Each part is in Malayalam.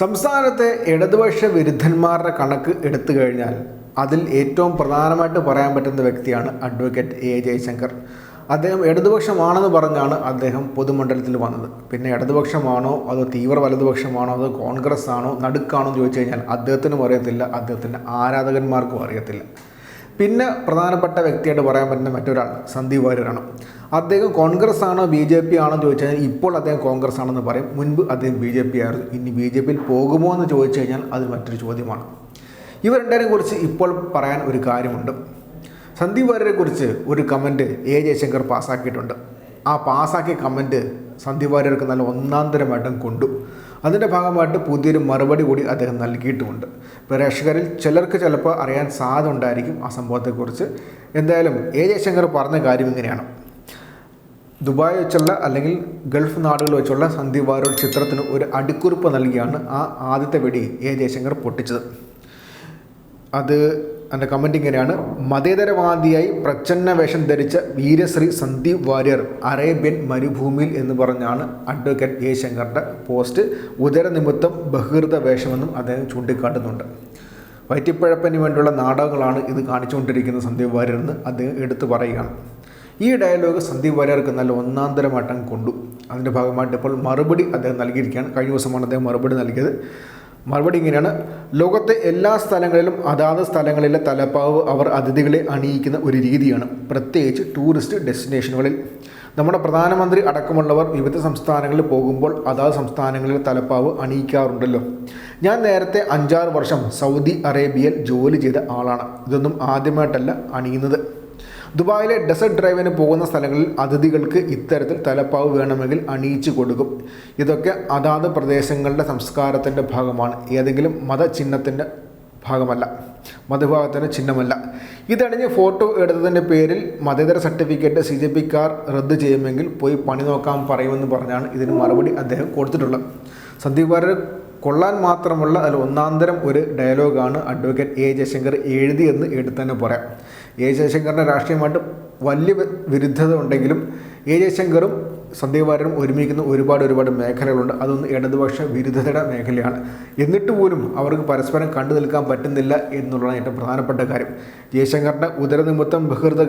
സംസ്ഥാനത്തെ ഇടതുപക്ഷ വിരുദ്ധന്മാരുടെ കണക്ക് എടുത്തു കഴിഞ്ഞാൽ അതിൽ ഏറ്റവും പ്രധാനമായിട്ട് പറയാൻ പറ്റുന്ന വ്യക്തിയാണ് അഡ്വക്കേറ്റ് എ ജയശങ്കർ. അദ്ദേഹം ഇടതുപക്ഷമാണെന്ന് പറഞ്ഞാണ് അദ്ദേഹം പൊതുമണ്ഡലത്തിൽ വന്നത്. പിന്നെ ഇടതുപക്ഷമാണോ അതോ തീവ്ര വലതുപക്ഷമാണോ അതോ കോൺഗ്രസ് ആണോ നടുക്കാണോ എന്ന് ചോദിച്ചു കഴിഞ്ഞാൽ അദ്ദേഹത്തിനും അറിയത്തില്ല അദ്ദേഹത്തിന്റെ ആരാധകന്മാർക്കും അറിയത്തില്ല. പിന്നെ പ്രധാനപ്പെട്ട വ്യക്തിയായിട്ട് പറയാൻ പറ്റുന്ന മറ്റൊരാൾ സന്ദീപ് വാര്യരാണ്. അദ്ദേഹം കോൺഗ്രസ് ആണോ ബി ജെ പി ആണോ ചോദിച്ചു കഴിഞ്ഞാൽ ഇപ്പോൾ അദ്ദേഹം കോൺഗ്രസ് ആണെന്ന് പറയും. മുൻപ് അദ്ദേഹം ബി ജെ പി ആയിരുന്നു. ഇനി ബി ജെ പിയിൽ പോകുമോ എന്ന് ചോദിച്ചു കഴിഞ്ഞാൽ അത് മറ്റൊരു ചോദ്യമാണ്. ഇവ രണ്ടേനെ കുറിച്ച് ഇപ്പോൾ പറയാൻ ഒരു കാര്യമുണ്ട്. സന്ദീപ് വാര്യരെ കുറിച്ച് ഒരു കമന്റ് എ. ജയശങ്കർ പാസ്സാക്കിയിട്ടുണ്ട്. ആ പാസ്സാക്കിയ കമന്റ് സന്ദീപ് വാര്യർക്ക് നല്ല ഒന്നാന്തരമായിട്ടും കൊണ്ടു. അതിന്റെ ഭാഗമായിട്ട് പുതിയൊരു മറുപടി കൂടി അദ്ദേഹം നൽകിയിട്ടുമുണ്ട്. പ്രേക്ഷകരിൽ ചിലർക്ക് ചിലപ്പോൾ അറിയാൻ സാധ്യത ഉണ്ടായിരിക്കും ആ സംഭവത്തെക്കുറിച്ച്. എന്തായാലും എ ജയശങ്കർ പറഞ്ഞ കാര്യം ഇങ്ങനെയാണ്. ദുബായ് വെച്ചുള്ള അല്ലെങ്കിൽ ഗൾഫ് നാടുകൾ വെച്ചുള്ള സന്ദീപ് ചിത്രത്തിന് ഒരു അടിക്കുറിപ്പ് നൽകിയാണ് ആ ആദ്യത്തെ വെടി എ ജയശങ്കർ പൊട്ടിച്ചത്. അത് എന്റെ കമന്റ് ഇങ്ങനെയാണ്. മതേതരവാദിയായി പ്രച്ഛന്ന വേഷം ധരിച്ച വീരശ്രീ സന്ദീപ് വാര്യർ അറേബ്യൻ മരുഭൂമിയിൽ എന്ന് പറഞ്ഞാണ് അഡ്വക്കേറ്റ് ജയശങ്കറിന്റെ പോസ്റ്റ് ഉദരനിമിത്തം ബഹിർത വേഷമെന്നും അദ്ദേഹം ചൂണ്ടിക്കാട്ടുന്നുണ്ട്. വയറ്റിപ്പഴപ്പന് വേണ്ടിയുള്ള നാടകങ്ങളാണ് ഇത് കാണിച്ചുകൊണ്ടിരിക്കുന്ന സന്ദീപ് വാര്യർ എന്ന് അദ്ദേഹം എടുത്തു പറയുകയാണ്. ഈ ഡയലോഗ് സന്ദീപ് വാര്യർക്ക് നല്ല ഒന്നാന്തരമാട്ടം കൊണ്ടു. അതിന്റെ ഭാഗമായിട്ട് ഇപ്പോൾ മറുപടി അദ്ദേഹം നൽകിയിരിക്കുകയാണ്. കഴിഞ്ഞ ദിവസമാണ് അദ്ദേഹം മറുപടി നൽകിയത്. മറുപടി ഇങ്ങനെയാണ്. ലോകത്തെ എല്ലാ സ്ഥലങ്ങളിലും അതാത് സ്ഥലങ്ങളിലെ തലപ്പാവ് അവർ അതിഥികളെ അണിയിക്കുന്ന ഒരു രീതിയാണ്. പ്രത്യേകിച്ച് ടൂറിസ്റ്റ് ഡെസ്റ്റിനേഷനുകളിൽ നമ്മുടെ പ്രധാനമന്ത്രി അടക്കമുള്ളവർ വിവിധ സംസ്ഥാനങ്ങളിൽ പോകുമ്പോൾ അതാത് സംസ്ഥാനങ്ങളിൽ തലപ്പാവ് അണിയിക്കാറുണ്ടല്ലോ. ഞാൻ നേരത്തെ അഞ്ചാറ് വർഷം സൗദി അറേബ്യയിൽ ജോലി ചെയ്ത ആളാണ്. ഇതൊന്നും ആദ്യമായിട്ടല്ല അണിയുന്നത്. ദുബായിലെ ഡെസേർട്ട് ഡ്രൈവിന് പോകുന്ന സ്ഥലങ്ങളിൽ അതിഥികൾക്ക് ഇത്തരത്തിൽ തലപ്പാവ് വേണമെങ്കിൽ അണിയിച്ചു കൊടുക്കും. ഇതൊക്കെ അതാത് പ്രദേശങ്ങളുടെ സംസ്കാരത്തിന്റെ ഭാഗമാണ്. ഏതെങ്കിലും മതചിഹ്നത്തിന്റെ ഭാഗമല്ല. മതവിഭാഗത്തിന്റെ ചിഹ്നമല്ല. ഇതണിഞ്ഞ് ഫോട്ടോ എടുത്തതിന്റെ പേരിൽ മതേതര സർട്ടിഫിക്കറ്റ് സി ജെ പിക്കാർ റദ്ദ് ചെയ്യുമെങ്കിൽ പോയി പണി നോക്കാൻ പറയുമെന്ന് പറഞ്ഞാണ് ഇതിന് മറുപടി അദ്ദേഹം കൊടുത്തിട്ടുള്ളത്. സന്ദീപ് വാര്യർ കൊള്ളാൻ മാത്രമുള്ള അതിൽ ഒന്നാന്തരം ഒരു ഡയലോഗാണ് അഡ്വക്കേറ്റ് എ ജയശങ്കർ എഴുതിയെന്ന് എടുത്തു തന്നെ പറയാം. എ ജയശങ്കറിന്റെ രാഷ്ട്രീയമായിട്ട് വലിയ വിരുദ്ധത ഉണ്ടെങ്കിലും എ ജയശങ്കറും സന്ദീപ് ഒരുമിക്കുന്ന ഒരുപാട് ഒരുപാട് മേഖലകളുണ്ട്. അതൊന്നും ഇടതുപക്ഷ വിരുദ്ധതയുടെ മേഖലയാണ്. എന്നിട്ട് പോലും അവർക്ക് പരസ്പരം കണ്ടു നിൽക്കാൻ പറ്റുന്നില്ല എന്നുള്ളതാണ് ഏറ്റവും പ്രധാനപ്പെട്ട കാര്യം. ജയശങ്കറിന്റെ ഉദരനിമിത്തം ബഹിർദ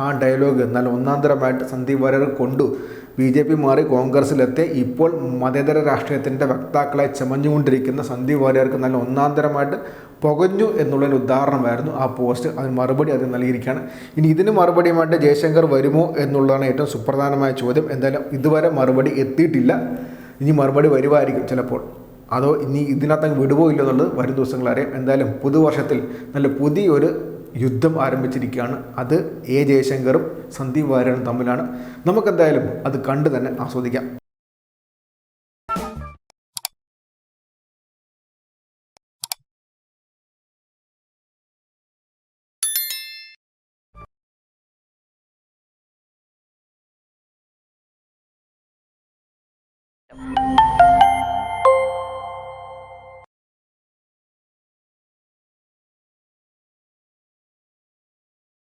ആ ഡയലോഗ് എന്നാൽ ഒന്നാന്തരമായിട്ട് സന്ദീപ് വാര്യർ കൊണ്ടു ബി ജെ പി മാറി കോൺഗ്രസിലെത്തി ഇപ്പോൾ മതേതര രാഷ്ട്രീയത്തിന്റെ വക്താക്കളെ ചമഞ്ഞുകൊണ്ടിരിക്കുന്ന സന്ദീപ് വാര്യർക്ക് നല്ല ഒന്നാന്തരമായിട്ട് പുകഞ്ഞു എന്നുള്ളൊരു ഉദാഹരണമായിരുന്നു ആ പോസ്റ്റ്. അതിന് മറുപടി അത് നൽകിയിരിക്കുകയാണ്. ഇനി ഇതിന് മറുപടിയുമായിട്ട് ജയശങ്കർ വരുമോ എന്നുള്ളതാണ് ഏറ്റവും സുപ്രധാനമായ ചോദ്യം. എന്തായാലും ഇതുവരെ മറുപടി എത്തിയിട്ടില്ല. ഇനി മറുപടി വരുമായിരിക്കും ചിലപ്പോൾ. അതോ ഇനി ഇതിനകത്ത് വിടുവോ ഇല്ലോ എന്നുള്ളത് വരും ദിവസങ്ങൾ അറിയാം. എന്തായാലും പുതുവർഷത്തിൽ നല്ല പുതിയൊരു യുദ്ധം ആരംഭിച്ചിരിക്കുകയാണ്. അത് എ. ജയശങ്കറും സന്ദീപ് വാര്യനും തമ്മിലാണ്. നമുക്കെന്തായാലും അത് കണ്ടു തന്നെ ആസ്വദിക്കാം.